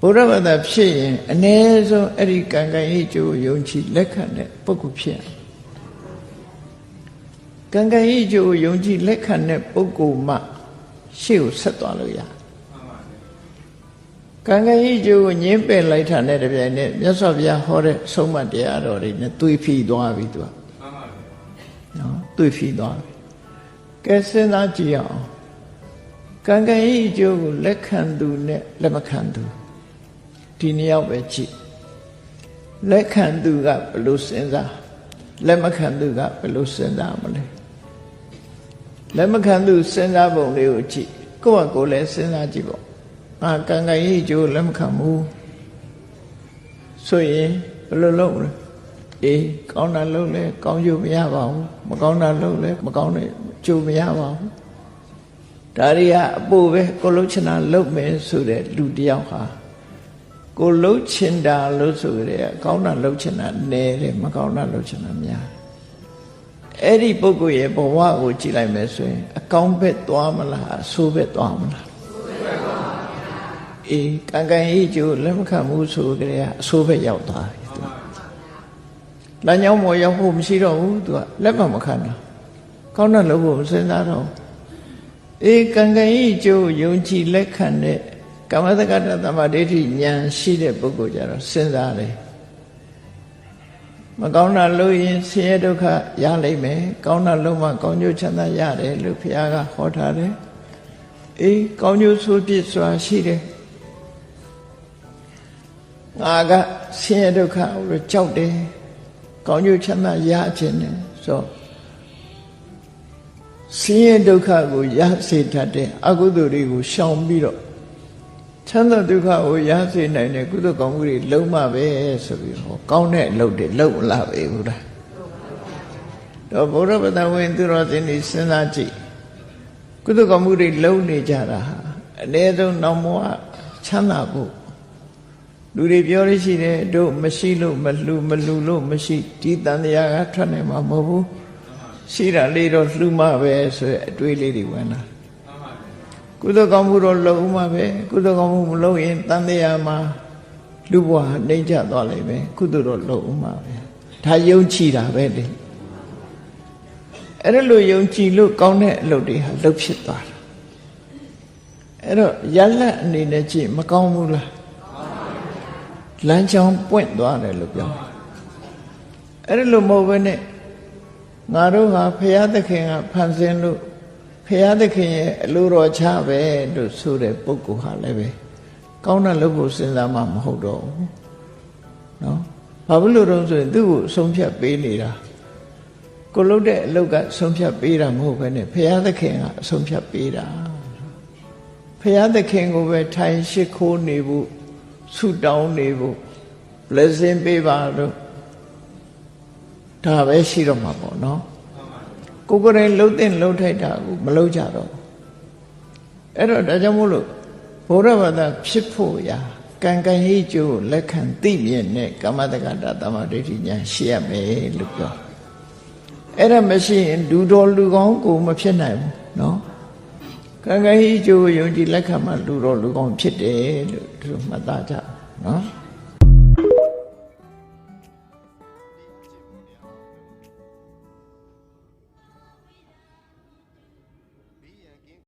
ဘုရားဘာသာဖြစ်ရင်အ ਨੇ ဆုံးအဲ့ဒီကံကံဤကျိုးယုံကြည်လက်ခံတဲ့ပုဂ္ဂိုလ်ဖြစ်ရမယ်ကံကံဤကျိုးယုံကြည်လက်ခံတဲ့ပုဂ္ဂိုလ်မှရှေ့ကိုဆက်သွားလို့ရတယ်ကံကံဤကျိုးကိုညင်းပယ်လိုက်တာနဲ့တပြိုင်နက်မြတ်စွာဘုရားဟောတဲ့ဆုံးမတရားတော်တွေနဲ့တွေးဖီသွားပြီသူကနော်တွေးဖီသွားပြီကဲစဉ်းစားကြည့်အောင်ကံကံဤကျိုးကိုလက်ခံသူနဲ့လက်မခံသူ ဒီနှစ်ယောက်ပဲကြည့်လက်ခံသူကဘယ်လိုစဉ်းစားလက်မခံသူကဘယ်လိုစဉ်းစားမလဲလက်မခံသူစဉ်းစားပုံလေးကိုကြည့်ကိုယ့်ဟာကိုယ်လည်းစဉ်းစားကြည့်ပေါ့ငါကံကံဤကျိုးလက်မခံဘူးဆိုရင်ဘယ်လိုလုပ်မလဲအေးကောင်းတာလုပ်လဲကောင်းကျိုးမရပါဘူးမကောင်းတာလုပ်လဲမကောင်းတဲ့ကျိုးမရပါဘူးဒါတွေကအပိုပဲကိုလုံးချင်တာလုပ်မယ်ဆိုတဲ့လူတစ်ယောက်ဟာ ကိုလှုပ်ချင်တာလို့ဆိုကြတယ်ကောင်းတာလှုပ်ချင်တာနည်းတယ်မကောင်းတာလှုပ်ချင်တာများတယ်အဲ့ဒီပုဂ္ဂိုလ်ရဲ့ဘဝကိုကြည့်လိုက်မယ်ဆိုရင်အကောင်းဘက်သွားမလားအဆိုးဘက်သွားမလားအေးကံကံဤကျိုးလက်မခံမှုဆိုကြတယ်အဆိုးဘက်ရောက်သွားပြီသူလမ်းကြောင်းပေါ်ရောက်ဖို့မရှိတော့ဘူးသူကလက်မမခံတာကောင်းတာလုပ်ဖို့မစဉ်းစားတော့ဘူးအေးကံကံဤကျိုးယုံကြည်လက်ခံတဲ့ ကမ္မတက္ကတသမ္မာဒိဋ္ဌိဉာဏ်ရှိတဲ့ပုဂ္ဂိုလ်ကြတော့စဉ်းစားတယ်မကောင်းတာလုပ်ရင်ဆင်းရဲဒုက္ခရလိမ့်မယ်ကောင်းတာလုပ်မှကောင်းကျိုးချမ်းသာရတယ်လို့ဘုရားကဟောထားတယ်အေးကောင်းကျိုးဆိုးပြစ်စွာရှိတယ်ငါကဆင်းရဲဒုက္ခကိုကြောက်တယ်ကောင်းကျိုးချမ်းသာရခြင်းတယ်ဆိုဆင်းရဲဒုက္ခကိုရစေတတ်တဲ့အကုသိုလ်တွေကိုရှောင်ပြီးတော့ ချမ်းသာဒုက္ခကိုရစေနိုင်တဲ့ကုသိုလ်ကောင်းမှုတွေလုံးမပဲဆိုပြီးဟောကောင်းတဲ့အလုပ်တွေလုပ်မလာပဲဘူးလားတော့ဘုရားပဒဝင်သူတော်စင်တွေစဉ်းစားကြည့်ကုသိုလ်ကောင်းမှုတွေလုပ်နေကြတာဟာအ ਨੇ ဆုံးနောက်မောချမ်းသာဖို့လူတွေပြောရရှိတယ်တို့မရှိလို့မလှူမလှူလို့မရှိဒီတန်တရားကထွက်နိုင်မှာမဟုတ်ဘူးရှိတာလေးတော့လှူမပဲဆိုရအတွေးလေးတွေဝင်လာ ကုသိုလ်ကောင်းမှုတော့လုပ်ဦးမှာပဲကုသိုလ်ကောင်းမှုမလုပ်ရင်တန်တရားမှာလူဘဝနှိမ့်ချသွားလိမ့်မယ်ကုသိုလ်တော့လုပ်ဦးမှာပဲဒါယုံကြည်တာပဲလေအဲ့ဒါလိုယုံကြည်လို့ကောင်းတဲ့အလုပ်တွေဟာလုပ်ဖြစ်သွားတာအဲ့တော့ရလက်အနေနဲ့ကြည့်မကောင်းဘူးလားလမ်းကြောင်းပွင့်သွားတယ်လို့ပြောတယ်အဲ့ဒါလိုမဟုတ်ဘဲနဲ့ငါတို့ဟာဖရာသခင်ကဖန်ဆင်းလို့ ဖရာသခင်ရဲ့အလိုတော်ချပဲလို့ဆိုတဲ့ပုဂ္ဂိုလ်ဟာလည်းပဲကောင်းတဲ့လုပ်ဖို့စဉ်းစားမှမဟုတ်တော့ဘူးနော်ဘာဖြစ်လို့တော့ဆိုရင်သူ့ကိုဆုံးဖြတ်ပေးနေတာကိုလုပ်တဲ့အလုပ်ကဆုံးဖြတ်ပေးတာမဟုတ်ဘဲနဲ့ဖရာသခင်ကအဆုံးဖြတ်ပေးတာဖရာသခင်ကိုပဲထိုင်ရှိခိုးနေဖို့ဆုတောင်းနေဖို့ blessing ပေးပါလို့ဒါပဲရှိတော့မှာပေါ့နော်ကိုယ် ကိုယ်တိုင်လှုပ်တဲ့လှုပ်ထိုက်တာကိုမလှုပ်ကြတော့အဲ့တော့ဒါကြောင့်မို့လို့ဘုရားဘာသာဖြစ်ဖို့ရာကံကံရေးကျိုးလက်ခံသိမြင်တဲ့ကမ္မတက္ကတာတမ္မာဒိဋ္ဌိဉာဏ်ရှိရမယ်လို့ပြောအဲ့ဒါမရှိရင်လူတော်လူကောင်းကိုမဖြစ်နိုင်ဘူးနော်ကံကံရေးကျိုးယုံကြည်လက်ခံမှလူတော်လူကောင်းဖြစ်တယ်လို့သူတို့မှတ်သားကြနော်